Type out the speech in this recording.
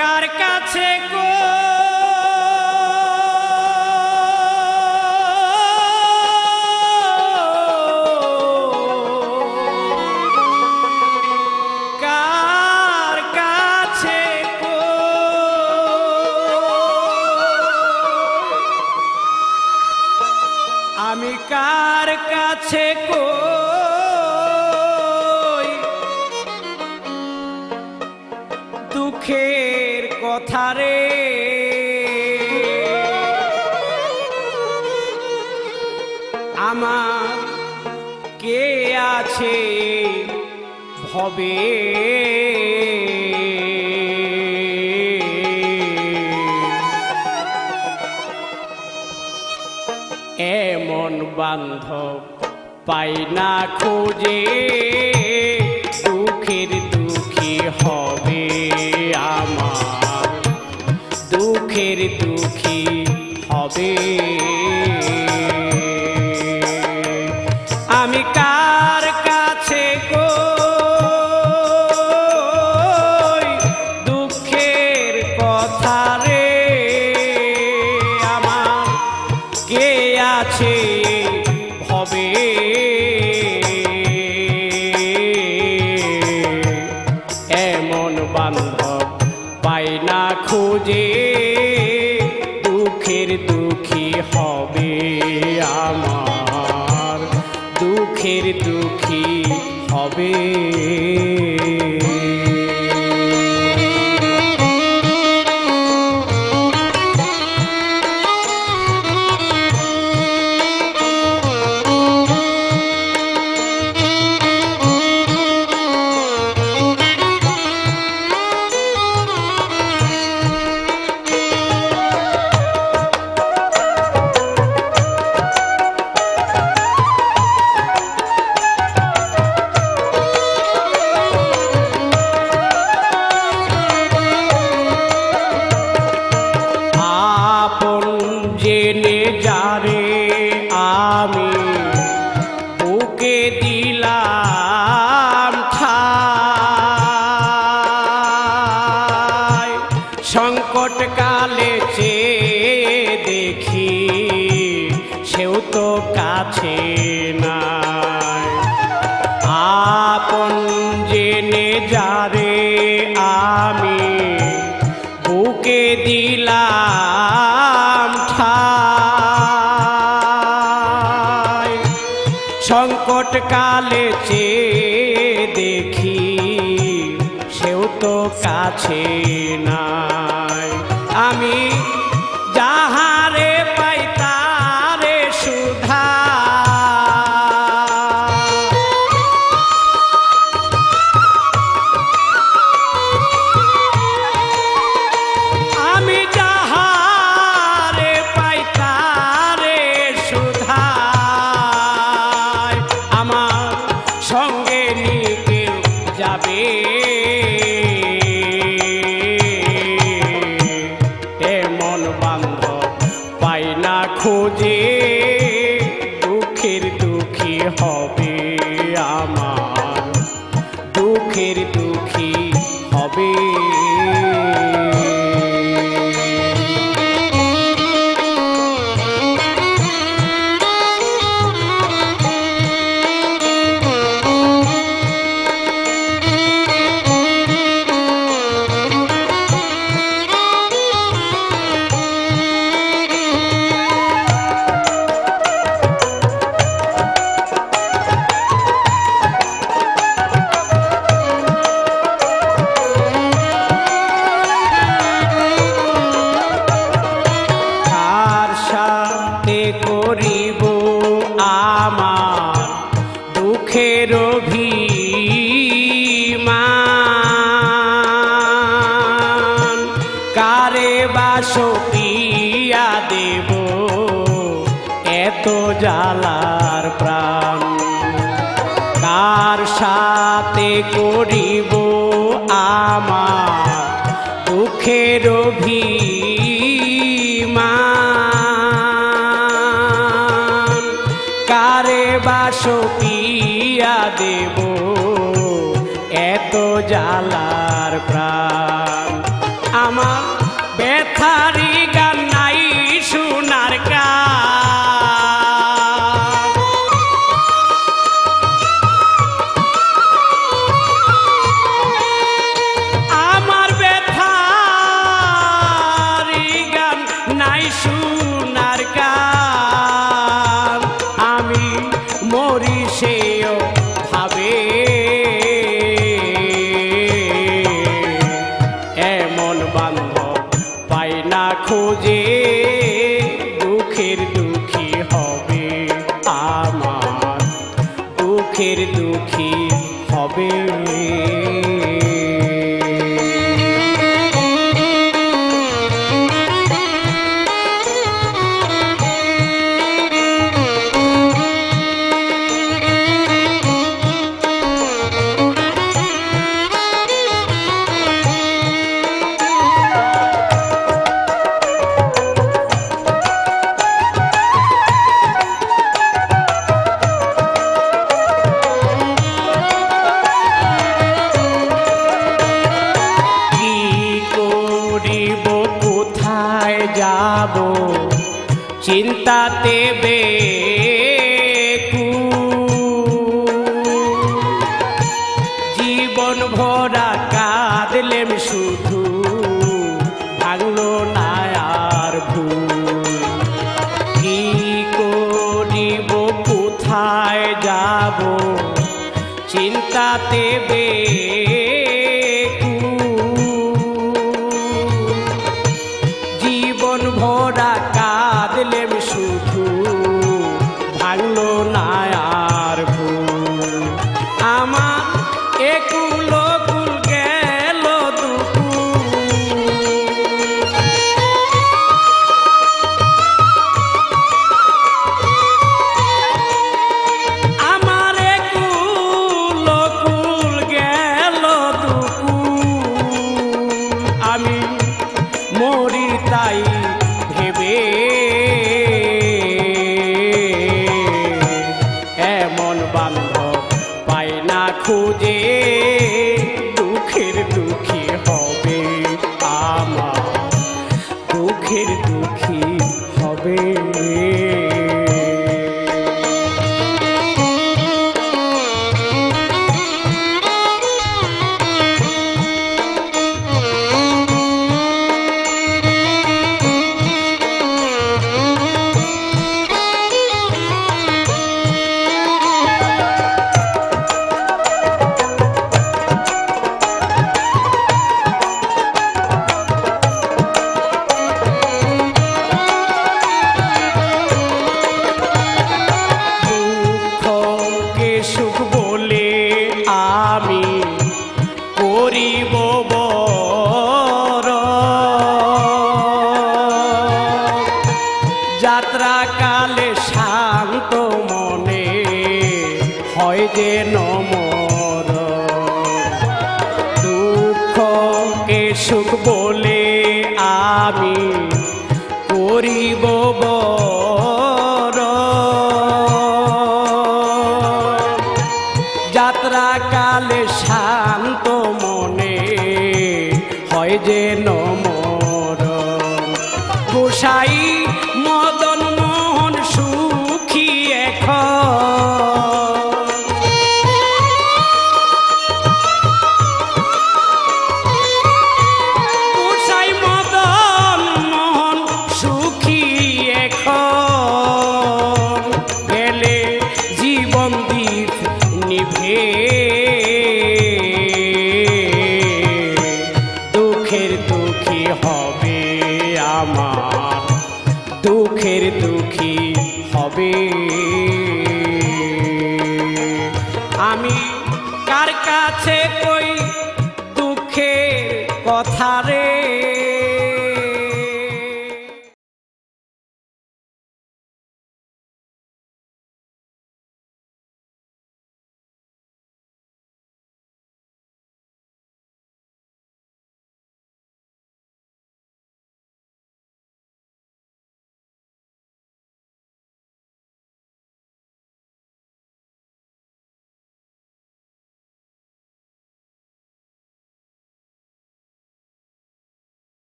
কার কাছে কো আমার কে আছে ভবে? এমন বান্ধব পাই না খোঁজে, দুঃখের দুঃখী হবে আমার, দুঃখের দুঃখী হবে। কথা কালে চেয়ে দেখি, সেও তো কাছে নাই। আপন জেনে যারে আমি বুকে দিলাম সংকট কালে চেয়ে দেখি, সেও তো কাছে জালার প্রাণ। কার সাথে করিব আমার দুঃখের অভিমান? কারে বাস পিয়া দেব? এত জালার হয় যে দুঃখ দুঃখকে সুখ বলে আমি করিব